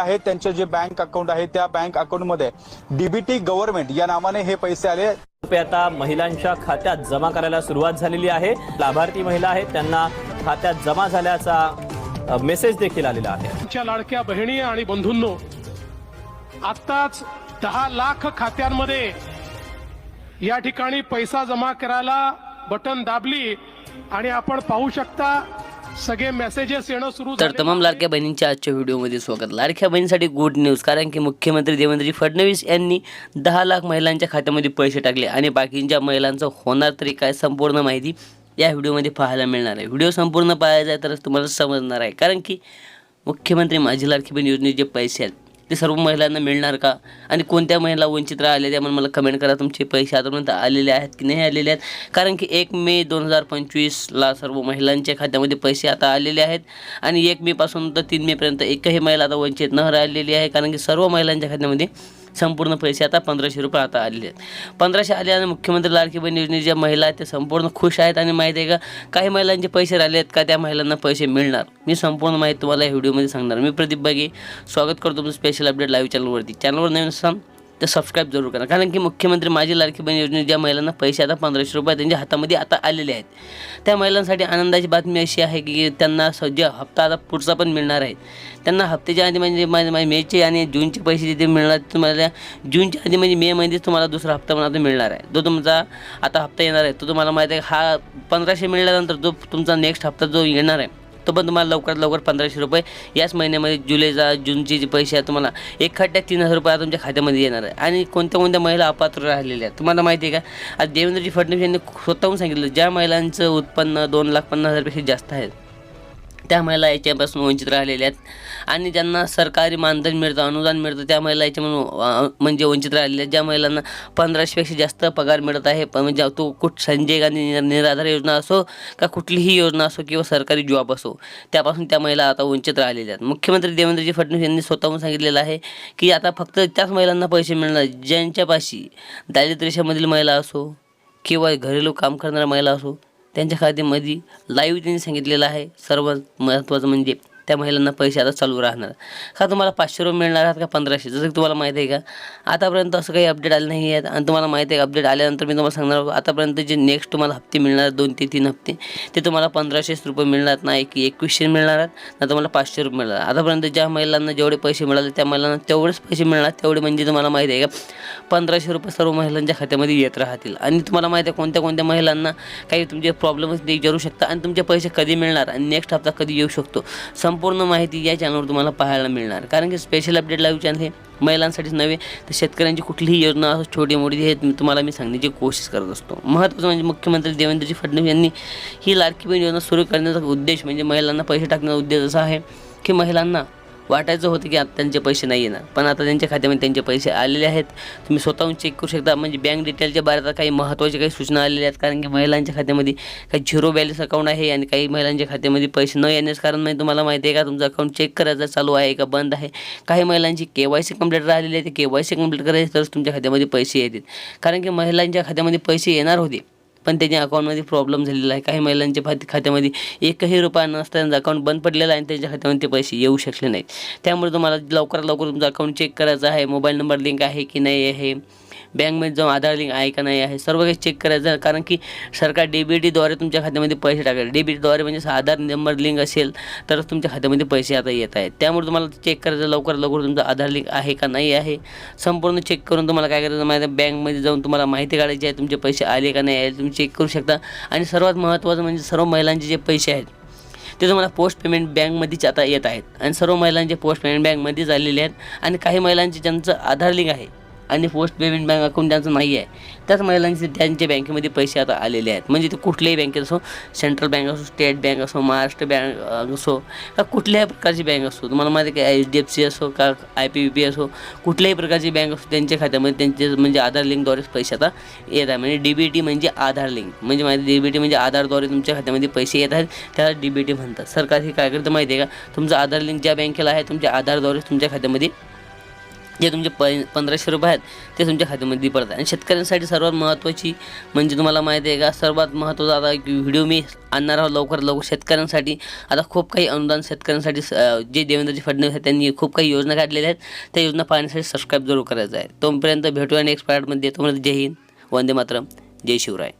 आहेत त्यांचे जे बँक अकाउंट आहे त्या बँक अकाउंटमध्ये डीबीटी गव्हर्नमेंट या नावाने हे पैसे आले. रुपये आता महिलांच्या खात्यात जमा करायला सुरुवात झालेली आहे. लाभार्थी महिला आहेत त्यांना खात्यात जमा झाल्याचा मेसेज देखील आलेला आहे. आमच्या लाडक्या बहिणी आणि बंधूंनो आत्ताच दहा लाख खात्यांमध्ये या ठिकाणी पैसा जमा करायला बटन दाबली आणि आपण पाहू शकता सगळे मेसेजेस येणं सुरू तर. तमाम लाडक्या बहिणींच्या आजच्या व्हिडिओमध्ये स्वागत. लाडक्या बहिणीसाठी गुड न्यूज कारण की मुख्यमंत्री देवेंद्रजी फडणवीस यांनी दहा लाख महिलांच्या खात्यामध्ये पैसे टाकले आणि बाकींच्या महिलांचं होणार तरी काय संपूर्ण माहिती या व्हिडिओमध्ये पाहायला मिळणार आहे. व्हिडिओ संपूर्ण पाहायचा आहे तरच तुम्हाला समजणार आहे. कारण की मुख्यमंत्री माझी लाडकी बहीण योजनेचे पैसे आहेत ते सर्व महिलांना मिळणार का? आणि कोणत्या महिला वंचित राहिल्या त्यामुळे मला कमेंट करा. तुमचे पैसे आतापर्यंत आलेले आहेत की नाही आलेले आहेत? कारण की एक मे दोन हजार पंचवीसला सर्व महिलांच्या खात्यामध्ये पैसे आता आलेले आहेत. आणि एक मेपासून तर तीन मेपर्यंत एकही महिला आता वंचित न राहिलेली आहे. कारण की सर्व महिलांच्या खात्यामध्ये संपूर्ण पैसे आता पंधराशे रुपये आता आलेले आहेत. पंधराशे आले आणि मुख्यमंत्री लाडकी बहीण योजनेच्या महिला आहेत त्या संपूर्ण खुश आहेत. आणि माहिती आहे का काही महिलांचे पैसे राहिले आहेत का त्या महिलांना पैसे मिळणार. मी संपूर्ण माहिती तुम्हाला या व्हिडिओमध्ये सांगणार. मी प्रदीप बागे स्वागत करतो तुमचं स्पेशल अपडेट लाईव्ह चॅनलवरती चॅनलवर नवीन सांग तर सबस्क्राईब जरूर करा. कारण की मुख्यमंत्री माझी लाडकी बहीण योजनेत ज्या महिलांना पैसे आता पंधराशे रुपये त्यांच्या हातामध्ये आता आलेले आहेत. त्या महिलांसाठी आनंदाची बातमी अशी आहे की त्यांना सध्या हप्ता आता पुढचा पण मिळणार आहे. त्यांना हप्त्याच्या आधी म्हणजे मा- मा- मेचे आणि जूनचे पैसे जिथे मिळणार तुम्हाला जूनच्या आधी म्हणजे मेमध्येच तुम्हाला दुसरा हप्ता पण आता मिळणार आहे. जो तुमचा आता हप्ता येणार आहे. तो तुम्हाला माहिती आहे हा पंधराशे मिळाल्यानंतर जो तुमचा नेक्स्ट हप्ता जो येणार आहे. तो पण तुम्हाला लवकरात लवकर पंधराशे रुपये. याच महिन्यामध्ये जुलैचा जूनचे जे पैसे आहेत तुम्हाला एक खड्ड्यात तीन हजार रुपये तुमच्या खात्यामध्ये येणार आहे. आणि कोणत्या कोणत्या महिला अपात्र राहिलेल्या आहेत? तुम्हाला माहिती आहे का? आज देवेंद्रजी फडणवीस यांनी स्वतःहून सांगितलं ज्या महिलांचं उत्पन्न दोन लाख पन्नास हजारपेक्षा जास्त आहे त्या महिला याच्यापासून वंचित राहिलेल्या आहेत. आणि ज्यांना सरकारी मानधन मिळतं अनुदान मिळतं त्या महिला याच्यामधून म्हणून म्हणजे वंचित राहिलेल्या आहेत. ज्या महिलांना पंधराशेपेक्षा जास्त पगार मिळत आहे पण म्हणजे तो कुठ संजय गांधी निर- निराधार योजना असो का कुठलीही योजना असो किंवा सरकारी जॉब असो त्यापासून त्या महिला आता वंचित राहिलेल्या आहेत. मुख्यमंत्री देवेंद्रजी फडणवीस यांनी स्वतःहून सांगितलेलं आहे की आता फक्त त्याच महिलांना पैसे मिळणार ज्यांच्यापाशी दारिद्र्यशामधील रेषेमधील महिला असो किंवा घरेलू काम करणाऱ्या महिला असो त्यांच्या खात्यामध्ये लाईव्ह त्यांनी सांगितलेलं आहे. सर्वात महत्त्वाचं म्हणजे त्या महिलांना पैसे आता चालू राहणार. का तुम्हाला पाचशे रुपये मिळणार आहात का पंधराशे? जसं की तुम्हाला माहिती आहे का आतापर्यंत असं काही अपडेट आलं नाही आहेत. आणि तुम्हाला माहिती आहे अपडेट आल्यानंतर मी तुम्हाला सांगणार आतापर्यंत जे नेक्स्ट तुम्हाला हप्ते मिळणार दोन ते तीन हप्ते ते तुम्हाला पंधराशेच रुपये मिळणार ना एक एकवीसशे मिळणार आहेत ना तुम्हाला पाचशे रुपये मिळणार आतापर्यंत ज्या महिलांना जेवढे पैसे मिळाले त्या महिलांना तेवढेच पैसे मिळणार तेवढे म्हणजे तुम्हाला माहिती आहे का पंधराशे रुपये सर्व महिलांच्या खात्यामध्ये येत राहतील. आणि तुम्हाला माहिती आहे कोणत्या कोणत्या महिलांना काही तुमचे प्रॉब्लेम्स विचारू शकता आणि तुमचे पैसे कधी मिळणार आणि नेक्स्ट हप्ता कधी येऊ शकतो? संपूर्ण माहिती या चॅनलवर तुम्हाला पाहायला मिळणार. कारण की स्पेशल अपडेट लाईव्ह चॅनल हे महिलांसाठीच नव्हे तर शेतकऱ्यांची कुठलीही योजना असो छोटी मोठी हे तुम्हाला मी सांगण्याची कोशिश करत असतो. महत्त्वाचं म्हणजे मुख्यमंत्री देवेंद्रजी फडणवीस यांनी ही लाडकी बहीण योजना सुरू करण्याचा उद्देश म्हणजे महिलांना पैसे टाकण्याचा उद्देश असा आहे की महिलांना वाटायचं होतं की आता त्यांचे पैसे नाही येणार. पण आता त्यांच्या खात्यामध्ये त्यांचे पैसे आलेले आहेत. तुम्ही स्वतःहून चेक करू शकता. म्हणजे बँक डिटेलच्या बारे काही महत्त्वाच्या काही सूचना आलेल्या आहेत. कारण की महिलांच्या खात्यामध्ये काही झिरो बॅलन्स अकाउंट आहे आणि काही महिलांच्या खात्यामध्ये पैसे न येण्याचं कारण म्हणजे तुम्हाला माहिती आहे का? तुमचं अकाउंट चेक करायचं चालू आहे का? बंद आहे. काही महिलांची के वाय सी कंप्लीट राहिलेली आहे. ते के वाय सी कंप्लीट करायची तरच तुमच्या खात्यामध्ये पैसे येतील. कारण की महिलांच्या खात्यामध्ये पैसे येणार होते. पण त्याच्या अकाउंटमध्ये प्रॉब्लेम झालेला आहे. काही महिलांच्या खात खात्यामध्ये एकही रुपया नसता त्यांचं अकाउंट बंद पडलेलं आहे आणि त्यांच्या खात्यामध्ये ते पैसे येऊ शकले नाहीत. त्यामुळे तुम्हाला लवकरात लवकर तुमचं अकाउंट चेक करायचं आहे. मोबाईल नंबर लिंक आहे की नाही आहे? बँकमध्ये जाऊन आधार लिंक आहे का नाही आहे सर्व काही चेक करायचं कारण की सरकार डी बी टीद्वारे तुमच्या खात्यामध्ये पैसे टाकेल. डी म्हणजे आधार नंबर लिंक असेल तरच तुमच्या खात्यामध्ये पैसे आता येत आहेत. त्यामुळे तुम्हाला चेक करायचं लवकरात लवकर तुमचं आधार लिंक आहे का नाही आहे संपूर्ण चेक करून तुम्हाला काय करायचं माहिती बँकमध्ये जाऊन तुम्हाला माहिती काढायची आहे तुमचे पैसे आले का नाही आले तुम्ही चेक करू शकता. आणि सर्वात महत्त्वाचं म्हणजे सर्व महिलांचे जे पैसे आहेत ते तुम्हाला पोस्ट पेमेंट बँकमध्येच आता येत आहेत. आणि सर्व महिलांचे पोस्ट पेमेंट बँकमध्येच आलेले आहेत. आणि काही महिलांचे ज्यांचं आधार लिंक आहे आणि पोस्ट पेमेंट बँक अकाउंट त्यांचं नाही आहे त्याच महिलांचे त्यांच्या बँकेमध्ये पैसे आता आलेले आहेत. म्हणजे ते कुठल्याही बँकेत असो सेंट्रल बँक असो स्टेट बँक असो महाराष्ट्र बँक असो का कुठल्याही प्रकारची बँक असो. तुम्हाला माहिती आहे का एच डी एफ सी असो का आय पी बी पी असो कुठल्याही प्रकारची बँक असो त्यांच्या खात्यामध्ये त्यांचे म्हणजे आधार लिंकद्वारेच पैसे आता येत आहे म्हणजे डी बी टी म्हणजे आधार लिंक म्हणजे माहिती डी बी टी म्हणजे आधारद्वारे तुमच्या खात्यामध्ये पैसे येत आहेत त्याला डी बी टी म्हणतात. सरकार हे काय करतं माहिती आहे का? तुमचं आधार लिंक ज्या बँकेला आहे तुमच्या आधारद्वारे तुमच्या खात्यामध्ये जे तुमचे प पंधराशे रुपये आहेत ते तुमच्या खात्यामध्ये पडतात. आणि शेतकऱ्यांसाठी सर्वात महत्त्वाची म्हणजे तुम्हाला माहिती आहे का सर्वात महत्त्वाचा आता व्हिडिओ मी आणणार आहोत लवकर लवकर शेतकऱ्यांसाठी. आता खूप काही अनुदान शेतकऱ्यांसाठी स- जे देवेंद्रजी फडणवीस आहेत त्यांनी खूप काही योजना काढलेल्या आहेत. त्या योजना पाहण्यासाठी सबस्क्राईब जरूर करायचं आहे. तोपर्यंत भेटूया नेक्स्ट पार्टमध्ये तोपर्यंत जय हिंद. वंदे मातरम. जय शिवराय.